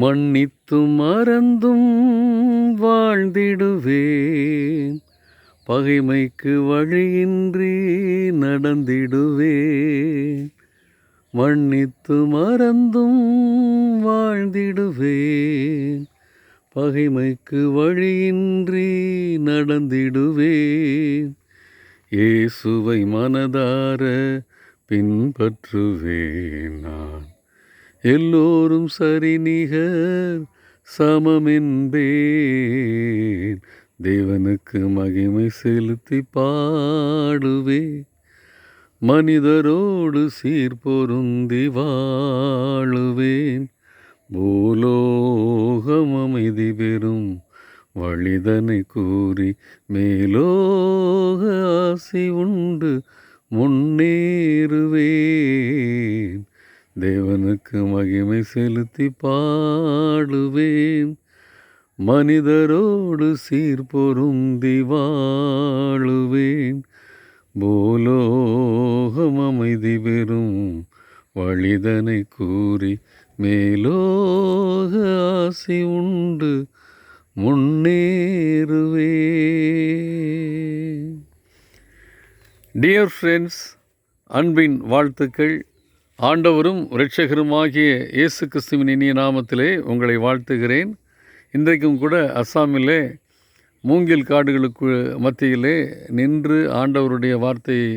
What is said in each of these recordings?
மன்னித்தும் மறந்தும் வாழ்ந்திடுவேன். பகைமைக்கு வழியின்றி நடந்திடுவேன். மன்னித்து மறந்தும் வாழ்ந்திடுவேன். பகைமைக்கு வழியின்றி நடந்திடுவேன். இயேசுவை மனதார பின்பற்றுவேன் நான். எல்லோரும் சரிநிகர் சமமென்பேன். தேவனுக்கு மகிமை செலுத்தி பாடுவே. மனிதரோடு சீர்பொருந்தி வாழுவேன். பூலோகம் அமைதி பெறும். வழிதனை கூறி மேலோக ஆசி உண்டு. முன்னேறுவே தேவனுக்கு மகிமை செலுத்தி பாடுவேன். மனிதரோடு சீர்பொருந்தி வாழுவேன் பூலோகம் அமைதி பெறும் வழிதனை கூறி மேலோக ஆசி உண்டு முன்னேறுவே. டியர் ஃப்ரெண்ட்ஸ் அன்பின் வாழ்த்துக்கள். ஆண்டவரும் இரட்சகருமாகிய இயேசு கிறிஸ்துவின் இனிய நாமத்திலே உங்களை வாழ்த்துகிறேன். இன்றைக்கும் கூட அஸ்ஸாமிலே மூங்கில் காடுகளுக்கு மத்தியிலே நின்று ஆண்டவருடைய வார்த்தையை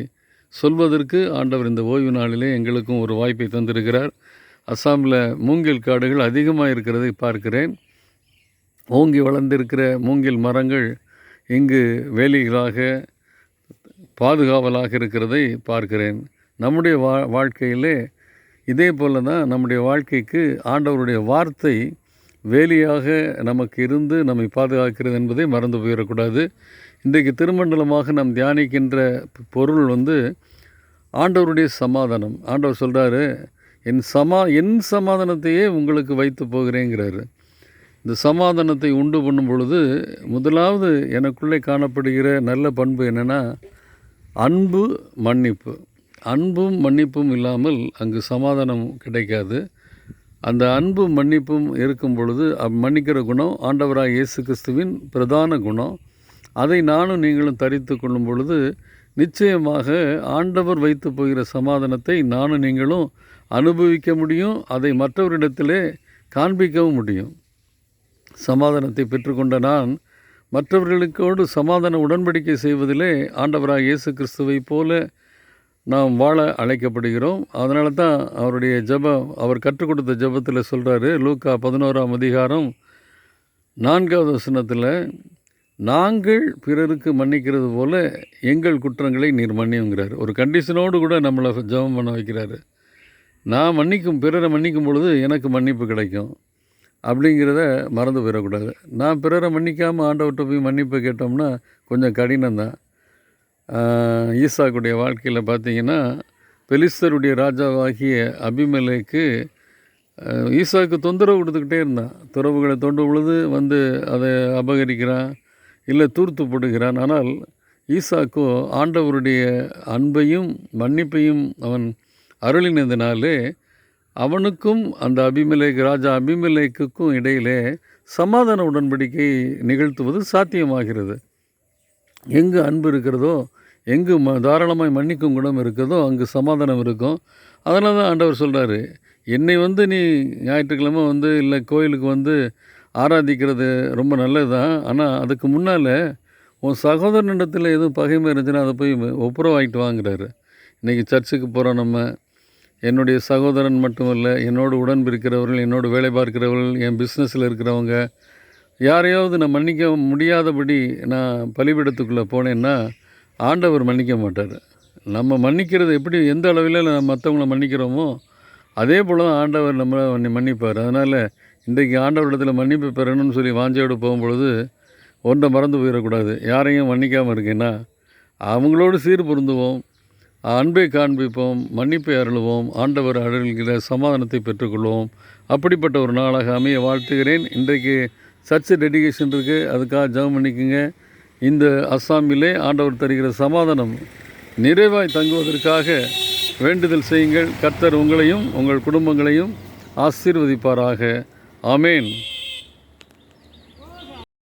சொல்வதற்கு ஆண்டவர் இந்த ஓய்வு நாளிலே எங்களுக்கும் ஒரு வாய்ப்பை தந்திருக்கிறார். அஸ்ஸாமில் மூங்கில் காடுகள் அதிகமாக இருக்கிறதை பார்க்கிறேன். ஓங்கி வளர்ந்திருக்கிற மூங்கில் மரங்கள் இங்கு வேலிகளாக பாதுகாவலாக இருக்கிறதை பார்க்கிறேன். நம்முடைய வா வாழ்க்கையிலே இதே போல தான் நம்முடைய வாழ்க்கைக்கு ஆண்டவருடைய வார்த்தை வேலியாக நமக்கு இருந்து நம்மை பாதுகாக்கிறது என்பதை மறந்து போயிடக்கூடாது. இன்றைக்கு திருமண்டலமாக நாம் தியானிக்கின்ற பொருள் வந்து ஆண்டவருடைய சமாதானம். ஆண்டவர் சொல்கிறாரு என் சமா என் சமாதானத்தையே உங்களுக்கு வைத்து போகிறேங்கிறாரு. இந்த சமாதானத்தை உண்டு பண்ணும் பொழுது முதலாவது எனக்குள்ளே காணப்படுகிற நல்ல பண்பு என்னென்னா அன்பு மன்னிப்பு. அன்பும் மன்னிப்பும் இல்லாமல் அங்கு சமாதானம் கிடைக்காது. அந்த அன்பும் மன்னிப்பும் இருக்கும் பொழுது மன்னிக்கிற குணம் ஆண்டவராக இயேசு கிறிஸ்துவின் பிரதான குணம். அதை நானும் நீங்களும் தரித்து கொள்ளும் பொழுது நிச்சயமாக ஆண்டவர் வைத்து போகிற சமாதானத்தை நானும் நீங்களும் அனுபவிக்க முடியும். அதை மற்றவரிடத்திலே காண்பிக்கவும் முடியும். சமாதானத்தை பெற்றுக்கொண்ட நான் மற்றவர்களுக்கோடு சமாதான உடன்படிக்கை செய்வதிலே ஆண்டவராக இயேசு கிறிஸ்துவை போல நாம் வாழ அழைக்கப்படுகிறோம். அதனால தான் அவருடைய ஜபம் அவர் கற்றுக் கொடுத்த ஜபத்தில் சொல்கிறாரு லூக்கா பதினோராம் அதிகாரம் நான்காவது வசனத்தில் நாங்கள் பிறருக்கு மன்னிக்கிறது போல எங்கள் குற்றங்களை நீர் மன்னியுங்கிறார். ஒரு கண்டிஷனோடு கூட நம்மளை ஜபம் பண்ண வைக்கிறாரு. நான் மன்னிக்கும் பிறரை மன்னிக்கும் பொழுது எனக்கு மன்னிப்பு கிடைக்கும். அப்படிங்கிறத மறந்து போயிடக்கூடாது. நான் பிறரை மன்னிக்காமல் ஆண்டவர்கிட்ட போய் மன்னிப்பு கேட்டோம்னா கொஞ்சம் கடினம் தான் ஈசாக்குடைய வாழ்க்கையில் பார்த்தீங்கன்னா பெலிஸ்தருடைய ராஜாவாகிய அபிமலைக்கு ஈசாக்கு தொந்தரவு கொடுத்துக்கிட்டே இருந்தான். துறவுகளை தொண்டு பொழுது வந்து அதை அபகரிக்கிறான் இல்லை தூர்த்து போடுகிறான் ஆனால் ஈசாக்கோ ஆண்டவருடைய அன்பையும் மன்னிப்பையும் அவன் அருளினதினாலே அவனுக்கும் அந்த அபிமலைக்கு ராஜா அபிமலேக்குக்கும் இடையிலே சமாதான உடன்படிக்கை நிகழ்த்துவது சாத்தியமாகிறது. எங்கு அன்பு இருக்கிறதோ எங்கு ம தாராளமாய் மன்னிக்கும் குணம் இருக்குதோ அங்கு சமாதானம் இருக்கும். அதனால தான் ஆண்டவர் சொல்கிறாரு என்னை வந்து நீ ஞாயிற்றுக்கிழமை வந்து இல்லை கோயிலுக்கு வந்து ஆராதிக்கிறது ரொம்ப நல்லது தான் ஆனால் அதுக்கு முன்னால் உன் சகோதரனிடத்தில் எதுவும் பகைமை இருந்துச்சுன்னா அதை போய் ஒப்புரவாகிட்டு வாங்குறாரு. இன்றைக்கி சர்ச்சுக்கு போகிறோம் நம்ம. என்னுடைய சகோதரன் மட்டுமல்ல என்னோடு உடன் இருக்கிறவர்கள் என்னோடு வேலை பார்க்கிறவர்கள் என் பிஸ்னஸில் இருக்கிறவங்க யாரையாவது நான் மன்னிக்க முடியாதபடி நான் பலிபிடத்துக்குள்ளே போனேன்னா ஆண்டவர் மன்னிக்க மாட்டார். நம்ம மன்னிக்கிறது எப்படி எந்த அளவில் நம்ம மற்றவங்கள மன்னிக்கிறோமோ அதே போல் தான் ஆண்டவர் நம்மளை மன்னிப்பார். அதனால் இன்றைக்கு ஆண்டவரிடத்தில் மன்னிப்பு பெறணும்னு சொல்லி வாஞ்சையோடு போகும்பொழுது ஒன்றை மறந்து போயிடக்கூடாது. யாரையும் மன்னிக்காமல் இருக்கேன்னா அவங்களோடு சீர் பொருந்துவோம் அன்பை காண்பிப்போம் மன்னிப்பை அருளுவோம் ஆண்டவர் அருள்கிற சமாதானத்தை பெற்றுக்கொள்வோம். அப்படிப்பட்ட ஒரு நாளாக அமைய வாழ்த்துகிறேன். இன்றைக்கு சர்ச்சு டெடிகேஷன் இருக்குது அதுக்காக ஜெபம் பண்ணிக்கோங்க. இந்த அஸ்ஸாமிலே ஆண்டவர் தருகிற சமாதானம் நிறைவாய் தங்குவதற்காக வேண்டுதல் செய்யுங்கள். கர்த்தர் உங்களையும் உங்கள் குடும்பங்களையும் ஆசீர்வதிப்பாராக. ஆமேன்.